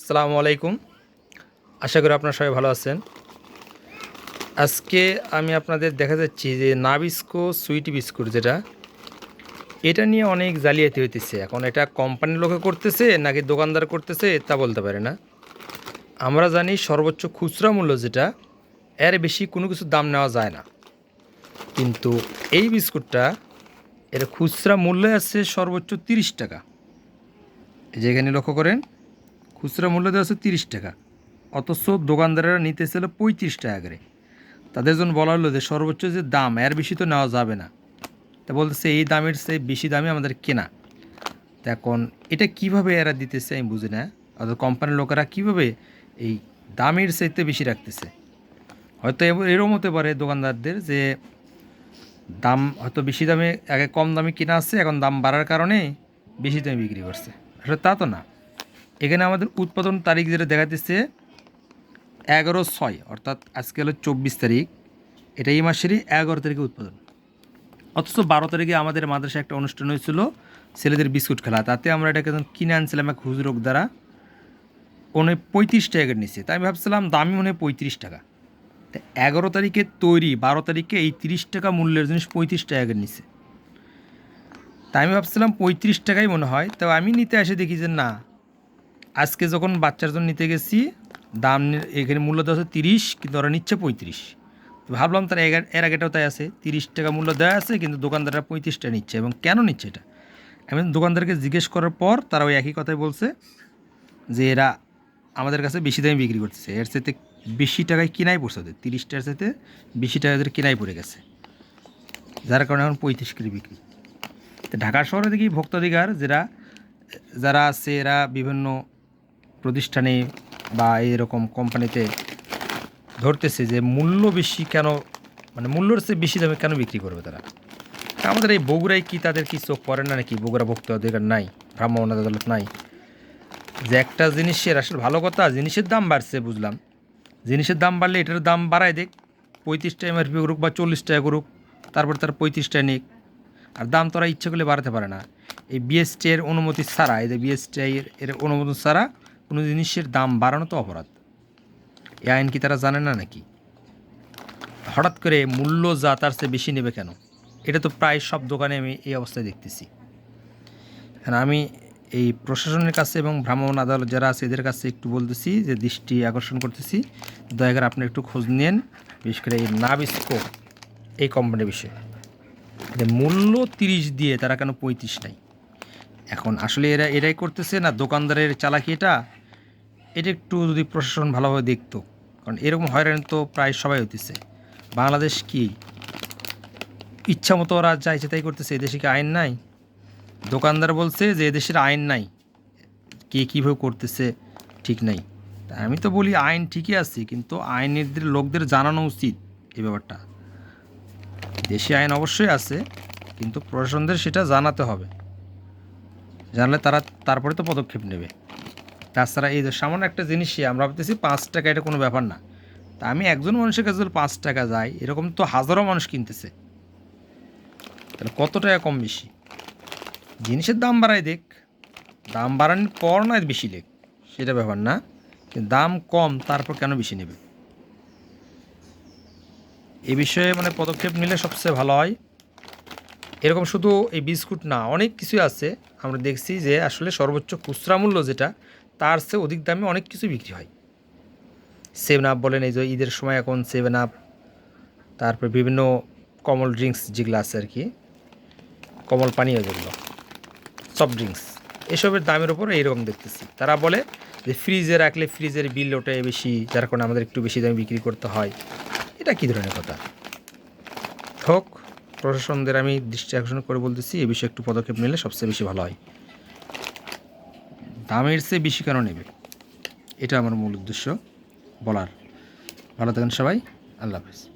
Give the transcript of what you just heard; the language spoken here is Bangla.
আসসালামু আলাইকুম। আশা করি আপনারা সবাই ভালো আছেন। আজকে আমি আপনাদের দেখা যাচ্ছি যে নাবিস্কো সুইটি বিস্কুট যেটা, এটা নিয়ে অনেক জালিয়াতি হইতেছে। এখন এটা কোম্পানির লোকে করতেছে নাকি দোকানদার করতেছে তা বলতে পারে না। আমরা জানি সর্বোচ্চ খুচরা মূল্য যেটা, এর বেশি কোনো কিছু দাম নেওয়া যায় না। কিন্তু এই বিস্কুটটা, এর খুচরা মূল্য আছে সর্বোচ্চ তিরিশ টাকা। যেখানে লক্ষ্য করেন খুচরা মূল্য দেওয়া আছে তিরিশ টাকা। অথচ দোকানদারেরা নিতেছিল পঁয়ত্রিশ টাকা করে। তাদের জন্য বলা হলো যে সর্বোচ্চ যে দাম, এর বেশি তো নেওয়া যাবে না। তা বলতেছে, এই দামের চেয়ে বেশি দামে আমাদের কেনা। তা এখন এটা কীভাবে এরা দিতেছে আমি বুঝি না। অর্থাৎ কোম্পানির লোকেরা কীভাবে এই দামের চাইতে বেশি রাখতেছে? হয়তো এরকম হতে পারে দোকানদারদের যে দাম হয়তো বেশি দামে, আগে কম দামে কেনা আসছে এখন দাম বাড়ার কারণে বেশি দামে বিক্রি করছে। আসলে তা তো না। এখানে আমাদের উৎপাদন তারিখ যেটা দেখাতেছে এগারো ছয়, অর্থাৎ আজকে হলো চব্বিশ তারিখ। এটা এই মাসেরই এগারো তারিখে উৎপাদন। অথচ বারো তারিখে আমাদের মাদ্রাসায় একটা অনুষ্ঠান হয়েছিল, ছেলেদের বিস্কুট খেলা। তাতে আমরা এটাকে কিনে আনছিলাম এক হুজুরক দ্বারা। উনি পঁয়ত্রিশ টাকা নিচ্ছে তাই আমি ভাবছিলাম দামি মনে হয় পঁয়ত্রিশ টাকা। তা এগারো তারিখে তৈরি, বারো তারিখে এই তিরিশ টাকা মূল্যের জিনিস পঁয়ত্রিশ টাকা নিচ্ছে তাই আমি ভাবছিলাম পঁয়ত্রিশ টাকাই মনে হয়। তো আমি নিতে এসে দেখি যে না আজকে যখন বাচ্চার জন্য নিতে গেছি, দাম এখানে মূল্য দেওয়া আছে তিরিশ, কিন্তু ওরা নিচ্ছে পঁয়ত্রিশ। তো ভাবলাম তার এর আগেটাও তাই আছে, তিরিশ টাকা মূল্য দেওয়া আছে, কিন্তু দোকানদাররা পঁয়ত্রিশটা নিচ্ছে। এবং কেন নিচ্ছে এটা? আমি দোকানদারকে জিজ্ঞেস করার পর তারা ওই একই কথাই বলছে, যে এরা আমাদের কাছে বেশি দামে বিক্রি করতেছে। এর সাথে বেশি টাকায় কিনাই পড়ছে ওদের। তিরিশটার সাথে বেশি টাকা ওদের কিনাই পড়ে গেছে। যার কারণে এখন পঁয়ত্রিশ কেজি বিক্রি। তো ঢাকা শহরে দেখি ভোক্তাধিকার, যারা যারা আছে, এরা বিভিন্ন প্রতিষ্ঠানে বা এরকম কোম্পানিতে ধরতেছে যে মূল্য বেশি কেন মানে মূল্যর চেয়ে বেশি দামে কেন বিক্রি করবে তারা? আমাদের এই বগুড়ায় কি তাদের কি চোখ পড়ে না নাকি? বগুড়া ভক্ত অধিকার নাই ভ্রাম্যমাণ আদালত নাই। যে একটা জিনিসের আসলে ভালো কথা, জিনিসের দাম বাড়ছে বুঝলাম। জিনিসের দাম বাড়লে এটার দাম বাড়ায় দেখ। পঁয়ত্রিশ টাকা এমআরপি করুক বা চল্লিশ টাকা করুক, তারপর তার পঁয়ত্রিশ টাকা নিক। আর দাম তোরা ইচ্ছে করলে বাড়াতে পারে না। এই বিএসটি এর অনুমতি ছাড়া, এই যে বিএসটি এর অনুমোদন ছাড়া কোনো জিনিসের দাম বাড়ানো তো অপরাধ। এই আইন কি তারা জানে না নাকি? হঠাৎ করে মূল্য যা তার চেয়ে বেশি নেবে কেন? এটা তো প্রায় সব দোকানে আমি এই অবস্থায় দেখতেছি। এখন আমি এই প্রশাসনের কাছে এবং ভ্রাম্যমাণ আদালত যারা আছে এদের কাছে একটু বলতেছি যে দৃষ্টি আকর্ষণ করতেছি। দয়া করে আপনি একটু খোঁজ নেন বিশেষ করে এই নাবিস্কো এই কোম্পানির বিষয়ে। মূল্য তিরিশ দিয়ে তারা কেন পঁয়ত্রিশ নাই? এখন আসলে এরা এরাই করতেছে না, দোকানদারের চালাকি এটা। এটা একটু যদি প্রশাসন ভালোভাবে দেখতো, কারণ এরকম হয়রানি তো প্রায় সবাই হতেছে বাংলাদেশ কি? ইচ্ছা মতো ওরা চাইছে তাই করতেছে এদেশে কি আইন নাই? দোকানদার বলছে যে এদেশের আইন নাই। কে কীভাবে করতেছে ঠিক নাই। তা আমি তো বলি আইন ঠিকই আছে, কিন্তু আইনের লোকদের জানানো উচিত এই ব্যাপারটা। দেশি আইন অবশ্যই আছে, কিন্তু প্রশাসনদের সেটা জানাতে হবে। জানলে তারা তারপরে তো পদক্ষেপ নেবে। তাছাড়া এই সামান্য একটা জিনিসই, আমরা ভাবতেছি পাঁচ টাকা এটা কোনো ব্যাপার না। তা আমি একজন মানুষের কাছে যদি পাঁচ টাকা যাই এরকম তো হাজারো মানুষ কিনতেছে। তাহলে কত টাকা কম বেশি? জিনিসের দাম বাড়ায় দেখ। দাম বাড়ানোর পর নয় বেশি লেখ সেটা ব্যাপার না। দাম কম, তারপর কেন বেশি নেবে? এ বিষয়ে মানে পদক্ষেপ নিলে সবচেয়ে ভালো হয়। এরকম শুধু এই বিস্কুট না, অনেক কিছুই আছে। আমরা দেখছি যে আসলে সর্বোচ্চ খুচরা মূল্য যেটা, তার চেয়ে অধিক দামে অনেক কিছু বিক্রি হয়। সেভেন আপ বলেন, এই যে ঈদের সময় এখন সেভেন আপ তারপর বিভিন্ন কমল ড্রিঙ্কস যেগুলো আছে আর কি, কমল পানীয় যেগুলো, সফট ড্রিঙ্কস, এসবের দামের উপর এইরকম দেখতেছি। তারা বলে যে ফ্রিজে রাখলে ফ্রিজের বিল ওঠে বেশি, যার কারণে আমাদের একটু বেশি দামে বিক্রি করতে হয়। এটা কী ধরনের কথা? প্রশাসনদের আমি দৃষ্টি আকর্ষণ করে বলতেছি, এ বিষয়ে একটু পদক্ষেপ নিলে সবচেয়ে বেশি ভালো হয়। দামের চেয়ে বেশি কেন নেবে? এটা আমার মূল উদ্দেশ্য। বলার। ভালো থাকেন সবাই। আল্লাহ হাফেজ।